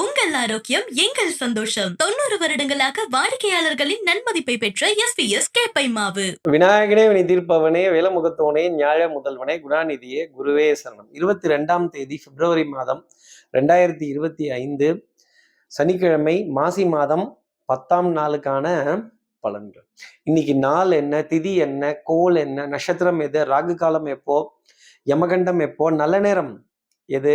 உங்கள் ஆரோக்கியம் எங்கள் சந்தோஷம். தொண்ணூறு வருடங்களாக வாடிக்கையாளர்களின் நன்மதிப்பை பெற்ற எஸ் பி எஸ் கேப்பை மாவு விநாயகனே வினை தீர்ப்பவனே வேலமுகத்தோனே ஞாழ முதல்வனே குணாநிதியே குருவே சரணம். இருபத்தி ரெண்டாம் தேதி பிப்ரவரி மாதம் ரெண்டாயிரத்தி இருபத்தி ஐந்து சனிக்கிழமை மாசி மாதம் பத்தாம் நாளுக்கான பலன்கள். இன்னைக்கு நாள் என்ன திதி என்ன கோல் என்ன நட்சத்திரம் எது ராகு காலம் எப்போ யமகண்டம் எப்போ நல்ல நேரம் எது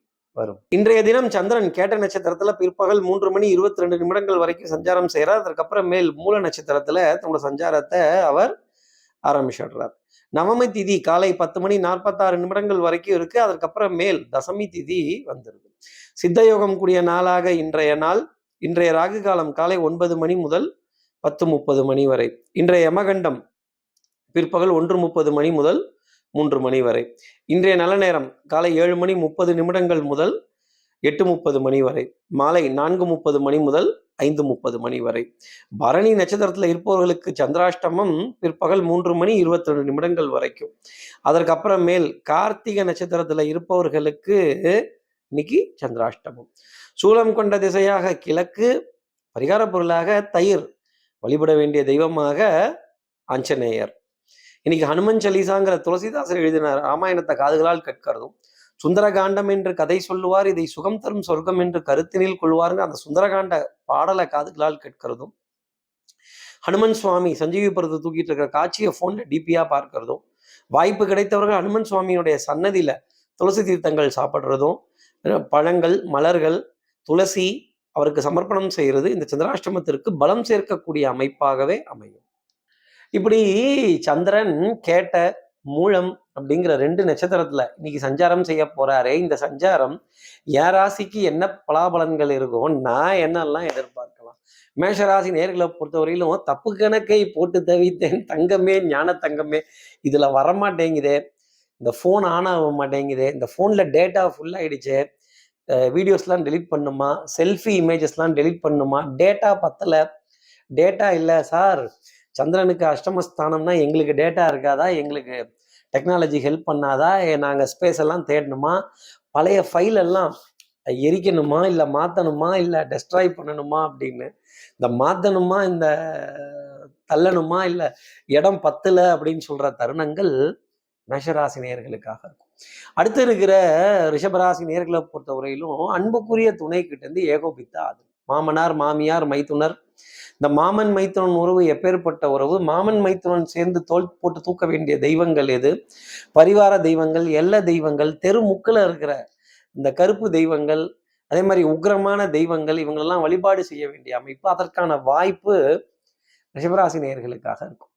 வரும். இன்றைய தினம் சந்திரன் கேட்ட நட்சத்திரத்துல பிற்பகல் மூன்று மணி இருபத்தி ரெண்டு நிமிடங்கள் வரைக்கும் சஞ்சாரம் செய்கிறார் அதற்கப்புறம் மேல் மூல நட்சத்திரத்துல தன்னோட சஞ்சாரத்தை அவர் ஆரம்பிச்சிடுறார். நவமி திதி காலை பத்து மணி நாற்பத்தாறு நிமிடங்கள் வரைக்கும் இருக்கு. அதற்கப்புறம் மேல் தசமி திதி வந்துடுது சித்தயோகம் கூடிய நாளாக இன்றைய நாள். இன்றைய ராகு காலம் காலை ஒன்பது மணி முதல் பத்து முப்பது மணி வரை. இன்றைய யமகண்டம் பிற்பகல் ஒன்று முப்பது மணி முதல் மூன்று மணி வரை. இன்றைய நல்ல நேரம் காலை ஏழு மணி முப்பது நிமிடங்கள் முதல் எட்டு முப்பது மணி வரை. மாலை நான்கு முப்பது மணி முதல் ஐந்து முப்பது மணி வரை. பரணி நட்சத்திரத்தில் இருப்பவர்களுக்கு சந்திராஷ்டமம் பிற்பகல் மூன்று மணி இருபத்தி ரெண்டு நிமிடங்கள் வரைக்கும். அதற்கப்புறம் மேல் கார்த்திகை நட்சத்திரத்தில் இருப்பவர்களுக்கு இன்னைக்கு சந்திராஷ்டமம். சூலம் கொண்ட திசையாக கிழக்கு பரிகார பொருளாக தயிர் வழிபட வேண்டிய தெய்வமாக ஆஞ்சநேயர். இன்னைக்கு ஹனுமன் சலீசாங்கிற துளசிதாசர் எழுதின ராமாயணத்தை காதுகளால் கேட்கிறதும் சுந்தரகாண்டம் என்று கதை சொல்லுவார் இதை சுகம் தரும் சொர்க்கம் என்று கருத்தினில் கொள்வாருங்க அந்த சுந்தரகாண்ட பாடலை காதுகளால் கேட்கிறதும் ஹனுமன் சுவாமி சஞ்சீவி பருவத்தை தூக்கிட்டு இருக்கிற காட்சியை போன்ல டிபியா பார்க்கறதும் வாய்ப்பு கிடைத்தவர்கள் ஹனுமன் சுவாமியுடைய சன்னதியில துளசி தீர்த்தங்கள் சாப்பிட்றதும் பழங்கள் மலர்கள் துளசி அவருக்கு சமர்ப்பணம் செய்கிறது இந்த சந்திராஷ்டமத்திற்கு பலம் சேர்க்கக்கூடிய அமைப்பாகவே அமையும். இப்படி சந்திரன் கேட்ட மூலம் அப்படிங்கிற ரெண்டு நட்சத்திரத்துல இன்னைக்கு சஞ்சாரம் செய்ய போறாரே. இந்த சஞ்சாரம் என் ராசிக்கு என்ன பலாபலன்கள் இருக்கும் நான் என்னெல்லாம் எதிர்பார்க்கலாம். மேஷராசி நேர்களை பொறுத்தவரையிலும் தப்பு கணக்கை போட்டு தவித்தேன். தங்கமே ஞான தங்கமே. இதுல வரமாட்டேங்குதே. இந்த ஃபோன் ஆன் ஆக மாட்டேங்குது. இந்த ஃபோனில் டேட்டா ஃபுல் ஆயிடுச்சு. வீடியோஸ்லாம் டெலிட் பண்ணுமா? செல்ஃபி இமேஜஸ்லாம் டெலிட் பண்ணுமா? டேட்டா பத்தலை. டேட்டா இல்லை சார் சந்திரனுக்கு அஷ்டமஸ்தானம்னா எங்களுக்கு டேட்டா இருக்காதா? எங்களுக்கு டெக்னாலஜி ஹெல்ப் பண்ணாதா? நாங்கள் ஸ்பேஸ் எல்லாம் தேடணுமா? பழைய ஃபைல் எல்லாம் எரிக்கணுமா? இல்லை மாற்றணுமா இல்லை டெஸ்ட்ராய் பண்ணணுமா? அப்படின்னு. இந்த மாற்றணுமா இந்த தள்ளணுமா? இல்லை இடம் பத்தலை அப்படின்னு சொல்கிற தருணங்கள் மேஷராசி நேர்களுக்காக இருக்கும். அடுத்து இருக்கிற ரிஷபராசி நேர்களை பொறுத்தவரையிலும் அன்புக்குரிய துணை கிட்டேருந்து ஏகோபித்த ஆதரவு. மாமனார் மாமியார் மைத்துனர் இந்த மாமன் மைத்துனன் உறவு எப்பேற்பட்ட உறவு? மாமன் மைத்துனன் சேர்ந்து தோல் போட்டு தூக்க வேண்டிய தெய்வங்கள் எது? பரிவார தெய்வங்கள் எல்ல தெய்வங்கள் தெருமுக்கில் இருக்கிற இந்த கருப்பு தெய்வங்கள் அதே மாதிரி உக்ரமான தெய்வங்கள் இவங்களெல்லாம் வழிபாடு செய்ய வேண்டிய அமைப்பு அதற்கான வாய்ப்பு ரிஷபராசி நேயர்களுக்காக இருக்கும்.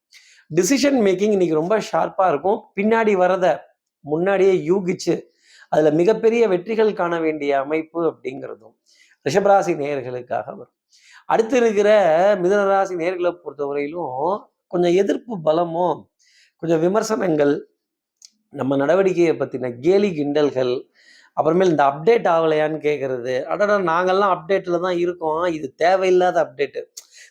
டிசிஷன் மேக்கிங் இன்னைக்கு ரொம்ப ஷார்ப்பாக இருக்கும். பின்னாடி வரத முன்னாடியே யூகிச்சு அதுல மிகப்பெரிய வெற்றிகள் காண வேண்டிய அமைப்பு அப்படிங்கிறதும் ரிஷபராசி நேயர்களுக்காக வரும். அடுத்து இருக்கிற மிதனராசி நேர்களை பொறுத்தவரையிலும் கொஞ்சம் எதிர்ப்பு பலமோ கொஞ்சம் விமர்சனங்கள் நம்ம நடவடிக்கையை பற்றின கேலி கிண்டல்கள் அப்புறமேல் இந்த அப்டேட் ஆகலையான்னு கேட்கறது அடடா நாங்கள்லாம் அப்டேட்டில் தான் இருக்கோம். இது தேவையில்லாத அப்டேட்டு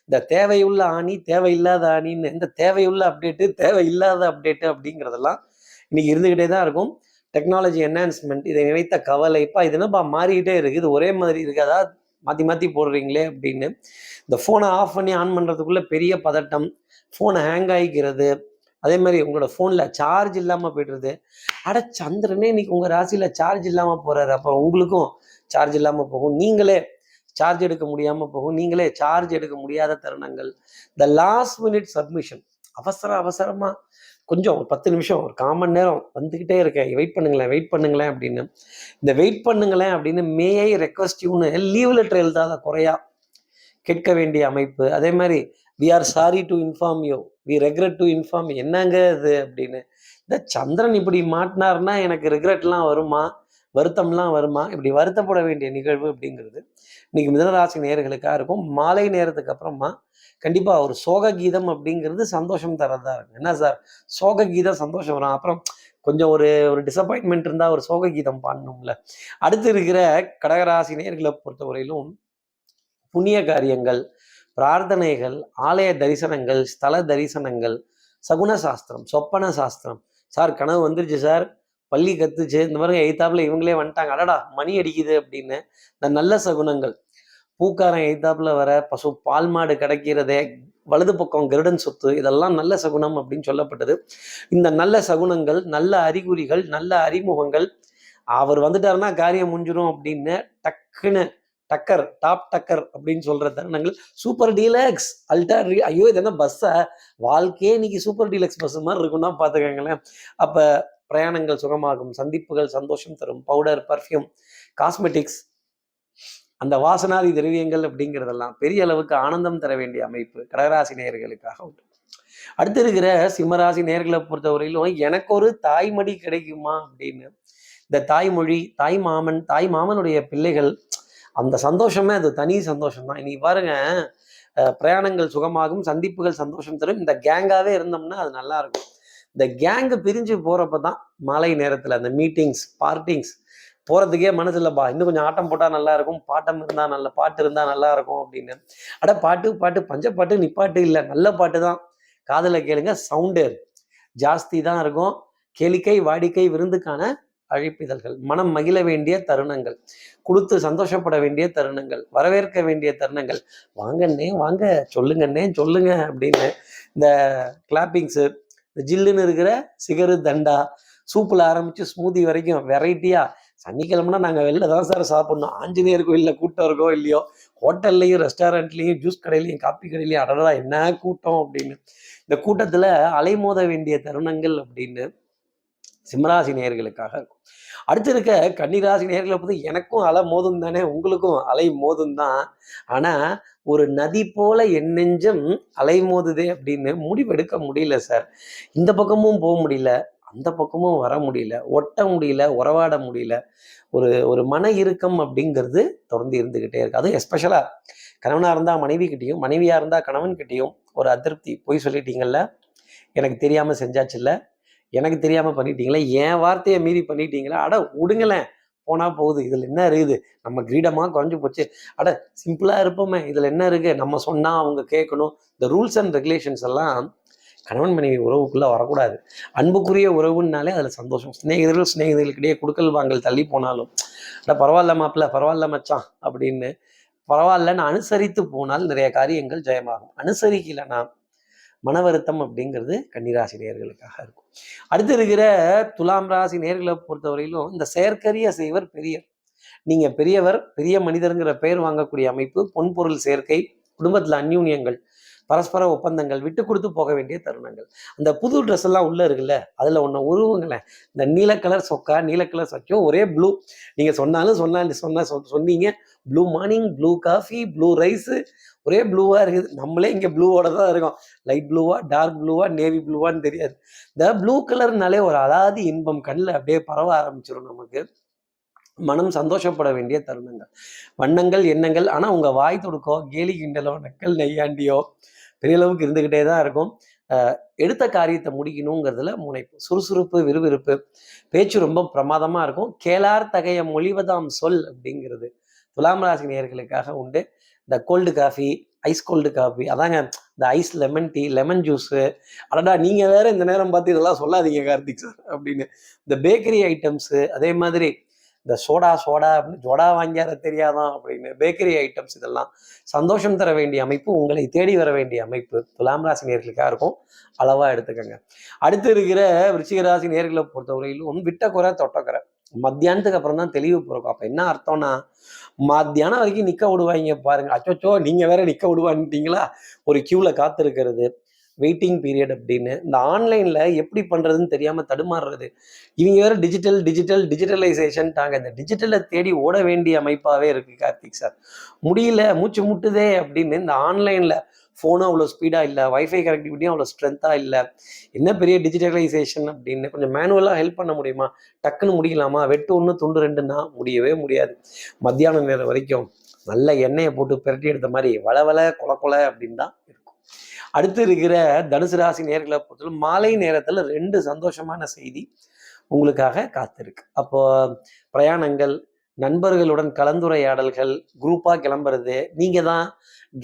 இந்த தேவையுள்ள ஆணி தேவையில்லாத ஆணின்னு இந்த தேவையுள்ள அப்டேட்டு தேவையில்லாத அப்டேட்டு அப்படிங்கிறதெல்லாம் இன்னைக்கு இருந்துக்கிட்டே தான் இருக்கும். டெக்னாலஜி என்ஹான்ஸ்மெண்ட் இதை நினைத்த கவலை இப்போ இது என்னப்பா மாறிக்கிட்டே இருக்குது இது ஒரே மாதிரி இருக்காதா மாற்றி மாற்றி போடுறீங்களே அப்படின்னு. இந்த ஃபோனை ஆஃப் பண்ணி ஆன் பண்ணுறதுக்குள்ளே பெரிய பதட்டம். ஃபோனை ஹேங் ஆகிக்கிறது அதே மாதிரி உங்களோட ஃபோனில் சார்ஜ் இல்லாமல் போய்டுறது. அட சந்திரனே இன்னைக்கு உங்கள் ராசியில் சார்ஜ் இல்லாமல் போகிறாரு அப்போ உங்களுக்கும் சார்ஜ் இல்லாமல் போகும். நீங்களே சார்ஜ் எடுக்க முடியாமல் போகும். நீங்களே சார்ஜ் எடுக்க முடியாத தருணங்கள். த லாஸ்ட் மினிட் சப்மிஷன் அவசர அவசரமாக கொஞ்சம் ஒரு பத்து நிமிஷம் ஒரு காமன் நேரம் வந்துக்கிட்டே இருக்கேன். வெயிட் பண்ணுங்களேன் வெயிட் பண்ணுங்களேன் அப்படின்னு. இந்த வெயிட் பண்ணுங்களேன் அப்படின்னு மேயை ரெக்வஸ்ட் யூன்னு லீவ் லெட்டர் எழுதாத குறையா கேட்க வேண்டிய அமைப்பு. அதே மாதிரி we are sorry to inform you we regret to inform என்னங்க இது அப்படின்னு. இந்த சந்திரன் இப்படி மாட்டினார்னா எனக்கு ரெக்ரெட்லாம் வருமா? வருத்தம்லாம் வருமா? இப்படி வருத்தப்பட வேண்டிய நிகழ்வு அப்படிங்கிறது இன்னைக்கு மிதனராசி நேர்களுக்காக இருக்கும். மாலை நேரத்துக்கு அப்புறமா கண்டிப்பாக ஒரு சோக கீதம் அப்படிங்கிறது சந்தோஷம் தரதா இருக்கும். என்ன சார்? சோக கீதம் சந்தோஷம் வரும். அப்புறம் கொஞ்சம் ஒரு ஒரு டிசப்பாயின்மெண்ட் இருந்தால் ஒரு சோக கீதம் பாடணும்ல. அடுத்து இருக்கிற கடகராசி நேர்களை பொறுத்தவரையிலும் புண்ணிய காரியங்கள் பிரார்த்தனைகள் ஆலய தரிசனங்கள் ஸ்தல தரிசனங்கள் சகுன சாஸ்திரம் சொப்பன சாஸ்திரம். சார் கனவு வந்துருச்சு சார். பள்ளி கத்துச்சு. இந்த மாதிரி எய்த்தாப்புல இவங்களே வந்துட்டாங்க. அடடா மணி அடிக்குது அப்படின்னு. இந்த நல்ல சகுனங்கள். பூக்காரன் எய்த்தாப்புல வர பசு பால் மாடு கிடைக்கிறதே வலது பக்கம் கருடன் சொத்து இதெல்லாம் நல்ல சகுனம் அப்படின்னு சொல்லப்பட்டது. இந்த நல்ல சகுனங்கள் நல்ல அறிகுறிகள் நல்ல அறிமுகங்கள் அவர் வந்துட்டாருன்னா காரியம் முடிஞ்சிடும் அப்படின்னு டக்குன்னு டக்கர் டாப் டக்கர் அப்படின்னு சொல்ற தருணங்கள். சூப்பர் டீலக்ஸ் அல்டா ஐயோ இது என்ன பஸ்ஸா வாழ்க்கையே இன்னைக்கு சூப்பர் டீலக்ஸ் பஸ் மாதிரி இருக்கும்னா பார்த்துக்கோங்களேன். அப்ப பிரயாணங்கள் சுகமாகும் சந்திப்புகள் சந்தோஷம் தரும் பவுடர் பர்ஃப்யூம் காஸ்மெட்டிக்ஸ் அந்த வாசனாதி திரவியங்கள் அப்படிங்கிறதெல்லாம் பெரிய அளவுக்கு ஆனந்தம் தர வேண்டிய அமைப்பு கடகராசி நேர்களுக்காக உண்டு. அடுத்து இருக்கிற சிம்மராசி நேர்களை பொறுத்தவரையிலும் எனக்கு ஒரு தாய்மடி கிடைக்குமா அப்படின்னு இந்த தாய்மொழி தாய் மாமன் தாய் மாமனுடைய பிள்ளைகள் அந்த சந்தோஷமே அது தனி சந்தோஷம் தான் இன்னைக்கு பாருங்க பிரயாணங்கள் சுகமாகும் சந்திப்புகள் சந்தோஷம் தரும். இந்த கேங்காவே இருந்தோம்னா அது நல்லா இருக்கும். இந்த கேங்கு பிரிஞ்சு போறப்ப தான் மாலை நேரத்தில் அந்த மீட்டிங்ஸ் பார்ட்டிங்ஸ் போகிறதுக்கே மனசு இல்லைப்பா இன்னும் கொஞ்சம் ஆட்டம் போட்டால் நல்லா இருக்கும் பாட்டம் இருந்தால் நல்ல பாட்டு இருந்தால் நல்லா இருக்கும் அப்படின்னு. அட பாட்டு பாட்டு பஞ்ச பாட்டு நிப்பாட்டு இல்லை. நல்ல பாட்டு தான். காதில் கேளுங்க சவுண்டு ஜாஸ்தி தான் இருக்கும். கேளிக்கை வாடிக்கை விருந்துக்கான அழைப்பிதழ்கள். மனம் மகிழ வேண்டிய தருணங்கள். கொடுத்து சந்தோஷப்பட வேண்டிய தருணங்கள். வரவேற்க வேண்டிய தருணங்கள். வாங்கண்ணே வாங்க. சொல்லுங்கண்ணே சொல்லுங்க அப்படின்னு. இந்த கிளாப்பிங்ஸு இந்த ஜில்லுன்னு இருக்கிற சிகரு தண்டா சூப்பில் ஆரம்பித்து ஸ்மூதி வரைக்கும் வெரைட்டியாக சனிக்கிழமைனா நாங்கள் வெளில தான் சார் சாப்பிட்ணும். ஆஞ்சநேயர் கோயிலில் கூட்டம் இருக்கோ இல்லையோ ஹோட்டல்லையும் ரெஸ்டாரண்ட்லேயும் ஜூஸ் கடையிலையும் காப்பி கடையிலையும் அடடா என்ன கூட்டம் அப்படின்னு. இந்த கூட்டத்தில் அலைமோத வேண்டிய தருணங்கள் அப்படின்னு சிம்மராசி நேயர்களுக்காக இருக்கும். அடுத்து இருக்க கன்னிராசி நேர்களை பார்த்து எனக்கும் அலை மோதும் தானே உங்களுக்கும் அலை மோதும் தான். ஆனால் ஒரு நதி போல என் நெஞ்சம் அலை மோதுதே அப்படின்னு முடிவெடுக்க முடியல சார் இந்த பக்கமும் போக முடியல. அந்த பக்கமும் வர முடியல ஒட்ட முடியல உறவாட முடியல. ஒரு ஒரு மன இறுக்கம் அப்படிங்கிறது தொடர்ந்து இருந்துக்கிட்டே இருக்கு. அதுவும் எஸ்பெஷலாக கணவனாக இருந்தால் மனைவி கிட்டேயும் மனைவியாக இருந்தால் கணவன் கிட்டேயும் ஒரு அதிருப்தி. போய் சொல்லிட்டீங்கல்ல? எனக்கு தெரியாமல் செஞ்சாச்சுல்ல? எனக்கு தெரியாமல் பண்ணிட்டீங்களே? என் வார்த்தையை மீறி பண்ணிட்டீங்களா? அட விடுங்களேன். போனால் போகுது. இதில் என்ன இருக்குது? நம்ம கிரீடமாக குறைஞ்சி போச்சு. அட சிம்பிளாக இருப்போமே. இதில் என்ன இருக்குது நம்ம சொன்னால் அவங்க கேட்கணும். இந்த ரூல்ஸ் அண்ட் ரெகுலேஷன்ஸ் எல்லாம் கணவன் மனைவி உறவுக்குள்ளே வரக்கூடாது. அன்புக்குரிய உறவுன்னாலே அதில் சந்தோஷம். சிநேகிதர்கள் சிநேகிதர்களுக்கிடையே கொடுக்கல் வாங்கல் தள்ளி போனாலும் இல்லை பரவாயில்ல மாப்பிள்ள பரவாயில்ல மச்சான் அப்படின்னு பரவாயில்லன்னு அனுசரித்து போனால் நிறைய காரியங்கள் ஜெயமாகும். அனுசரிக்கலைன்னா மன வருத்தம் அப்படிங்கிறது கன்னிராசி நேர்களுக்காக இருக்கும். அடுத்து இருக்கிற துலாம் ராசி நேர்களை பொறுத்தவரையிலும் இந்த செயற்கரிய செய்வர் பெரியர். நீங்க பெரியவர் பெரிய மனிதருங்கிற பெயர் வாங்கக்கூடிய அமைப்பு பொன்பொருள் சேர்க்கை குடும்பத்துல அந்யூன்யங்கள் பரஸ்பர ஒப்பந்தங்கள் விட்டு கொடுத்து போக வேண்டிய தருணங்கள். அந்த புது ட்ரெஸ் எல்லாம் உள்ள இருக்குல்ல அதுல ஒன்று உருவுங்களேன் இந்த நீல கலர் சொக்கா நீல கலர் சொக்கையும் ஒரே ப்ளூ நீங்க சொன்னாலும் சொன்னா சொன்ன சொ- சொன்னீங்க. Blue morning blue coffee blue rice ஒரே ப்ளூவா இருக்குது. நம்மளே இங்க ப்ளூவோட தான் இருக்கோம். லைட் ப்ளூவா டார்க் ப்ளூவா நேவி ப்ளூவான்னு தெரியாது. இந்த ப்ளூ கலர்னாலே ஒரு அலாதி இன்பம் கண்ணில் அப்படியே பரவ ஆரம்பிச்சிடும் நமக்கு. மனம் சந்தோஷப்பட வேண்டிய தருணங்கள். வண்ணங்கள் எண்ணங்கள் ஆனால் உங்கள் வாய் தொடுக்கோ கேலி கிண்டலோ நக்கல் நெய்யாண்டியோ பெரிய அளவுக்கு இருந்துக்கிட்டே தான் இருக்கும். எடுத்த காரியத்தை முடிக்கணுங்கிறதுல முனைப்பு. சுறுசுறுப்பு விறுவிறுப்பு. பேச்சு ரொம்ப பிரமாதமாக இருக்கும். கேளார் தகைய மொழிவதாம் சொல் அப்படிங்கிறது துலாம் ராசி நேர்களுக்காக உண்டு. இந்த cold coffee ice cold coffee அதாங்க இந்த ice lemon tea lemon juice அடடா நீங்கள் வேற இந்த நேரம் பார்த்து இதெல்லாம் சொல்லாதீங்க கார்த்திக் சார் அப்படின்னு. இந்த பேக்கரி ஐட்டம்ஸு அதே மாதிரி இந்த சோடா சோடா அப்படின்னு ஜோடா வாங்கியார தெரியாதான் அப்படின்னு பேக்கரி ஐட்டம்ஸ் இதெல்லாம் சந்தோஷம் தர வேண்டிய அமைப்பு உங்களை தேடி வர வேண்டிய அமைப்பு துலாம் ராசி நேர்களுக்காக இருக்கும். அளவாக எடுத்துக்கோங்க. அடுத்து இருக்கிற விருச்சிக ராசி நேர்களை பொறுத்தவரையிலும் விட்ட குறை தொட்ட குறை. மத்தியானத்துக்கு அப்புறம் தான் தெளிவு பிறக்கும். அப்போ என்ன அர்த்தம்னா மத்தியானம் வரைக்கும் நிற்க விடுவாங்க பாருங்க. அச்சோச்சோ நீங்கள் வேற நிற்க விடுவான்ட்டீங்களா? ஒரு கியூல காத்திருக்கிறது. வெயிட்டிங் பீரியட் அப்படின்னு. இந்த ஆன்லைனில் எப்படி பண்ணுறதுன்னு தெரியாமல் தடுமாறுறது. இவங்க வேறு டிஜிட்டல் டிஜிட்டல் டிஜிட்டலைசேஷன் தாங்க இந்த டிஜிட்டலை தேடி ஓட வேண்டிய அமைப்பாகவே இருக்குது கார்த்திக் சார் முடியல மூச்சு முட்டுதே அப்படின்னு இந்த ஆன்லைனில் ஃபோனும் அவ்வளோ ஸ்பீடாக இல்லை வைஃபை கனெக்டிவிட்டியும் அவ்வளோ ஸ்ட்ரென்த்தாக இல்லை. என்ன பெரிய டிஜிட்டலைசேஷன் அப்படின்னு கொஞ்சம் மேனுவலாக ஹெல்ப் பண்ண முடியுமா? டக்குன்னு முடியலாமா வெட்டு ஒன்று துண்டு ரெண்டுன்னா முடியவே முடியாது. மத்தியான நேரம் வரைக்கும் நல்ல எண்ணெயை போட்டு பிரட்டி எடுத்த மாதிரி வளவள கொல கொல அப்படின்னு தான் இருக்கும் அடுத்து இருக்கிற தனுசு ராசி நேர்களை பொறுத்தவரை மாலை நேரத்தில் ரெண்டு சந்தோஷமான செய்தி உங்களுக்காக காத்திருக்கு. அப்போ பிரயாணங்கள் நண்பர்களுடன் கலந்துரையாடல்கள் குரூப்பாக கிளம்புறது நீங்கள் தான்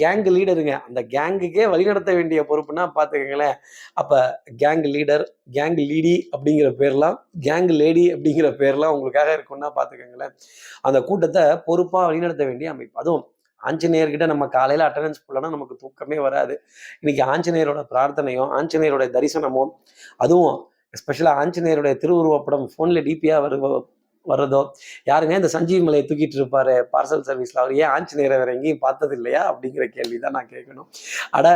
கேங் லீடருங்க அந்த கேங்குக்கே வழிநடத்த வேண்டிய பொறுப்புனா பார்த்துக்கங்களேன் அப்போ கேங் லீடர் கேங் லீடி அப்படிங்கிற பேர்லாம் கேங் லேடி அப்படிங்கிற பேர்லாம் உங்களுக்காக இருக்குன்னா பார்த்துக்கங்களேன் அந்த கூட்டத்தை பொறுப்பாக வழிநடத்த வேண்டிய அமைப்பு. அதுவும் ஆஞ்சநேயர்கிட்ட நம்ம காலையில் அட்டண்டன்ஸ் போடலன்னா நமக்கு தூக்கமே வராது. இன்னைக்கு ஆஞ்சநேயரோட பிரார்த்தனையும் ஆஞ்சநேயரோட தரிசனமும் அதுவும் எஸ்பெஷலாக ஆஞ்சநேயருடைய திருவுருவப்படம் ஃபோனில் டிபியாக வரு வர்றதோ யாருங்க இந்த சஞ்சீவ் மலையை தூக்கிட்டு இருப்பாரு பார்சல் சர்வீஸ்ல அவர் ஏன் ஆஞ்சநேயரை வேற எங்கேயும் பார்த்தது இல்லையா? அப்படிங்கிற கேள்வி தான் நான் கேட்கணும். அட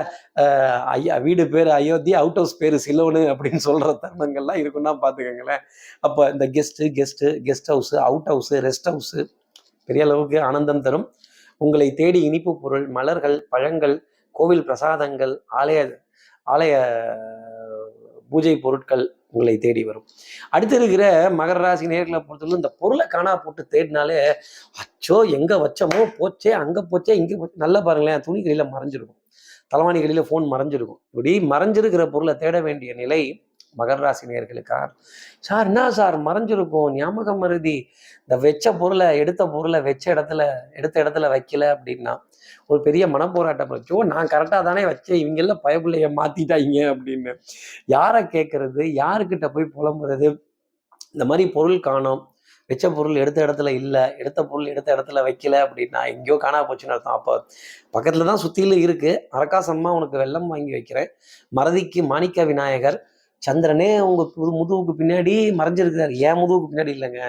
ஐயா வீடு பேர் அயோத்தி அவுட் ஹவுஸ் பேர் சிலோனு அப்படின்னு சொல்ற தருணங்கள்லாம் இருக்குன்னா பார்த்துக்கோங்களேன் அப்போ இந்த guest guest guest house out house rest house பெரிய அளவுக்கு ஆனந்தம் தரும். உங்களை தேடி இனிப்பு பொருள் மலர்கள் பழங்கள் கோவில் பிரசாதங்கள் ஆலய ஆலய பூஜை பொருட்கள் உங்களை தேடி வரும். அடுத்து இருக்கிற மகர ராசி நேர்களை பொறுத்தவரை இந்த பொருளை காணா போட்டு தேடினாலே அச்சோ எங்க வச்சோமோ போச்சே அங்க போச்சே இங்க போச்சே நல்லா பாருங்களேன் துணிகளில் மறைஞ்சிருக்கும். தலைவாணி ஃபோன் மறைஞ்சிருக்கும். இப்படி மறைஞ்சிருக்கிற பொருளை தேட வேண்டிய நிலை மகர ராசி நேர்களுக்காக சார் என்ன சார் மறைஞ்சிருக்கும். ஞாபகம் மருதி இந்த வச்ச பொருளை எடுத்த பொருளை வெச்ச இடத்துல எடுத்த இடத்துல வைக்கல அப்படின்னா ஒரு பெரிய மனப்போராட்டம் வச்சோ நான் கரெக்டாக தானே வச்சேன். இவங்கெல்லாம் பயப்பிள்ளைய மாத்திட்டாங்க அப்படின்னு. யாரை கேட்கறது? யாருக்கிட்ட போய் புலம்புறது? இந்த மாதிரி பொருள் காணோம். வச்ச பொருள் எடுத்த இடத்துல இல்லை. எடுத்த பொருள் எடுத்த இடத்துல வைக்கல அப்படின்னா எங்கேயோ காணா போச்சுன்னு அர்த்தம். அப்போ பக்கத்தில் தான் சுற்றிலும் இருக்குது அரக்காசமாக உனக்கு வெள்ளம் வாங்கி வைக்கிறேன். மறதிக்கு மாணிக்க விநாயகர். சந்திரனே உங்கள் புது முதுகுக்கு பின்னாடி மறைஞ்சிருக்கிறாரு. ஏன் முதுகுக்கு பின்னாடி இல்லைங்க?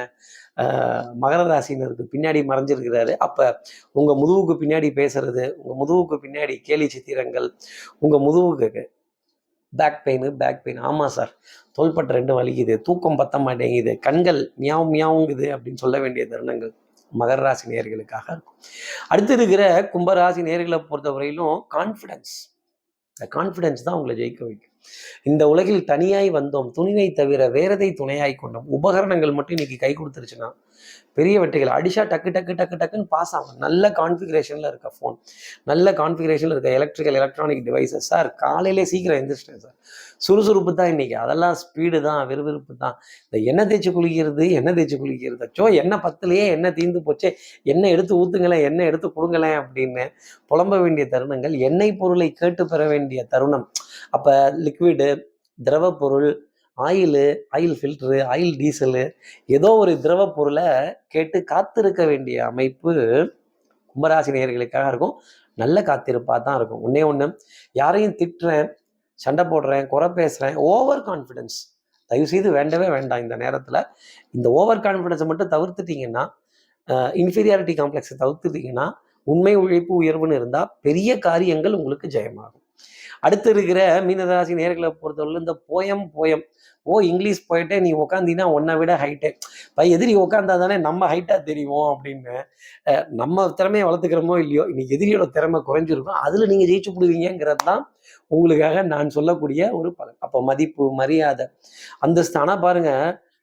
மகர ராசினருக்கு பின்னாடி மறைஞ்சிருக்கிறாரு. அப்போ உங்கள் முதுகுக்கு பின்னாடி பேசுறது உங்கள் முதுகுக்கு பின்னாடி கேலி சித்திரங்கள் உங்கள் முதுகுக்கு பேக் பெயின் பேக் பெயின் ஆமாம் சார். தோள்பட்டு ரெண்டும் வலிக்குது தூக்கம் பத்த மாட்டேங்குது கண்கள் மியாவும் மியாவுங்குது அப்படின்னு சொல்ல வேண்டிய தருணங்கள் மகர ராசி நேர்களுக்காக இருக்கும். அடுத்து இருக்கிற கும்பராசி நேர்களை பொறுத்தவரையிலும் கான்ஃபிடென்ஸ் இந்த கான்ஃபிடென்ஸ் தான் உங்களை ஜெயிக்க வைக்கும். இந்த உலகில் தனியாய் வந்தோம் துணிவை தவிர வேறதை துணையாய் கொண்டோம்? உபகரணங்கள் மட்டும் இன்னைக்கு கை கொடுத்துருச்சுன்னா பெரிய வெற்றிகள். அடிஷா டக்கு டக்கு டக்கு டக்குன்னு பாஸ் ஆகும். நல்ல கான்ஃபிகரேஷனில் இருக்க ஃபோன் நல்ல கான்ஃபிகரேஷனில் இருக்க எலக்ட்ரிக்கல் எலக்ட்ரானிக் டிவைசஸ் சார் காலையிலே சீக்கிரம் எழுந்திரிச்சிட்டேன் சார் சுறுசுறுப்பு தான் இன்றைக்கி அதெல்லாம் ஸ்பீடு தான் விறுவிறுப்பு தான். இந்த எண்ணெய் தேய்ச்சி குளிக்கிறது எண்ணெய் தேய்ச்சி குளிக்கிறது. அச்சோ எண்ணெய் பத்துலையே எண்ணெய் தீந்து போச்சே. எண்ணெய் எடுத்து ஊற்றுங்களேன் எண்ணெய் எடுத்து கொடுங்களேன் அப்படின்னு புலம்ப வேண்டிய தருணங்கள் எண்ணெய் பொருளை கேட்டு பெற வேண்டிய தருணம். அப்போ லிக்விடு திரவ பொருள் oil oil filter oil diesel ஏதோ ஒரு திரவ பொருளை கேட்டு காத்திருக்க வேண்டிய அமைப்பு கும்பராசி நேர்களுக்காக இருக்கும். நல்ல காத்திருப்பாக தான் இருக்கும். ஒன்றே ஒன்று யாரையும் திட்டுறேன் சண்டை போடுறேன் குறை பேசுகிறேன் ஓவர் கான்ஃபிடென்ஸ் தயவுசெய்து வேண்டவே வேண்டாம் இந்த நேரத்தில். இந்த ஓவர் கான்ஃபிடென்ஸை மட்டும் தவிர்த்துட்டிங்கன்னா இன்ஃபீரியாரிட்டி காம்ப்ளெக்ஸை தவிர்த்துட்டிங்கன்னா உண்மை உழைப்பு உயர்வுன்னு இருந்தால் பெரிய காரியங்கள் உங்களுக்கு ஜெயமாகும். அடுத்து இருக்கிற மீனராசி நேர்களை பொறுத்தவரை இந்த போயம் போயம் ஓ இங்கிலீஷ் போயிட்டே நீ உட்காந்தீங்கன்னா உன்னை விட ஹைட்டு பை எதிரி உட்காந்தா தானே நம்ம ஹைட்டாக தெரியும் அப்படின்னு நம்ம திறமையை வளர்த்துக்கிறோமோ இல்லையோ இன்னைக்கு எதிரியோட திறமை குறைஞ்சிருக்கும். அதில் நீங்கள் ஜெயிச்சு விடுவீங்கிறது தான் உங்களுக்காக நான் சொல்லக்கூடிய ஒரு பலன். அப்போ மதிப்பு மரியாதை. அந்த ஆனால் பாருங்க.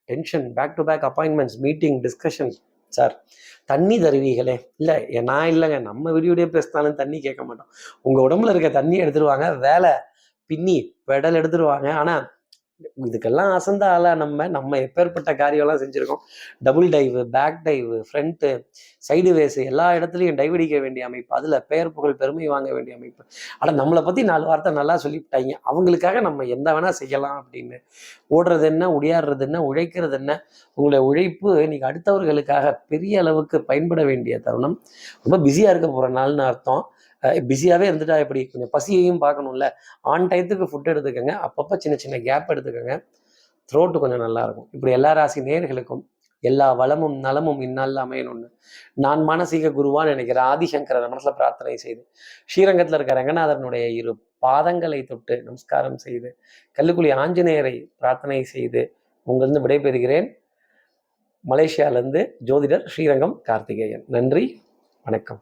Tension back to back appointments meeting discussions sir தண்ணி தருவீங்களே. இல்லை நான் இல்லைங்க. நம்ம வீடியோடய பேசினாலும் தண்ணி கேட்க மாட்டோம். உங்கள் உடம்புல இருக்க தண்ணி எடுத்துருவாங்க. வேலை பின்னி பெடல் எடுத்துருவாங்க. ஆனால் இதுக்கெல்லாம் அசந்த ஆளா நம்ம நம்ம எப்பேற்பட்ட காரியம்லாம் செஞ்சுருக்கோம். Double dive back dive front sideways எல்லா இடத்துலையும் டைவ் அடிக்க வேண்டிய அமைப்பு. அதில் பெயர் புகழ் பெருமை வாங்க வேண்டிய அமைப்பு. ஆனால் நம்மளை பற்றி நாலு வார்த்தை நல்லா சொல்லிவிட்டாங்க. அவங்களுக்காக நம்ம எந்த வேணால் செய்யலாம் அப்படின்னு. ஓடுறது என்ன உடையாடுறது என்ன உழைக்கிறது என்ன உங்களுடைய உழைப்பு நீங்கள் அடுத்தவர்களுக்காக பெரிய அளவுக்கு பயன்பட வேண்டிய தருணம். ரொம்ப பிஸியாக இருக்க போகிற நாள்னு அர்த்தம். பிஸியாகவே இருந்துட்டா எப்படி? கொஞ்சம் பசியையும் பார்க்கணும்ல. ஆன் டயத்துக்கு ஃபுட் எடுத்துக்கோங்க. அப்பப்போ சின்ன சின்ன கேப் எடுத்துக்கோங்க. த்ரோட்டு கொஞ்சம் நல்லாயிருக்கும் இப்படி எல்லா ராசி நேர்களுக்கும் எல்லா வளமும் நலமும் இந்நாளில் அமையணும்னு நான் மானசீக குருவான்னு நினைக்கிறேன். ஆதிசங்கர மனசில் பிரார்த்தனை செய்து ஸ்ரீரங்கத்தில் இருக்கிற ரங்கநாதனுடைய இரு பாதங்களை தொட்டு நமஸ்காரம் செய்து கல்லுக்குழி ஆஞ்சநேயரை பிரார்த்தனை செய்து உங்களிருந்து விடைபெறுகிறேன். மலேசியாவிலிருந்து ஜோதிடர் ஸ்ரீரங்கம் கார்த்திகேயன். நன்றி. வணக்கம்.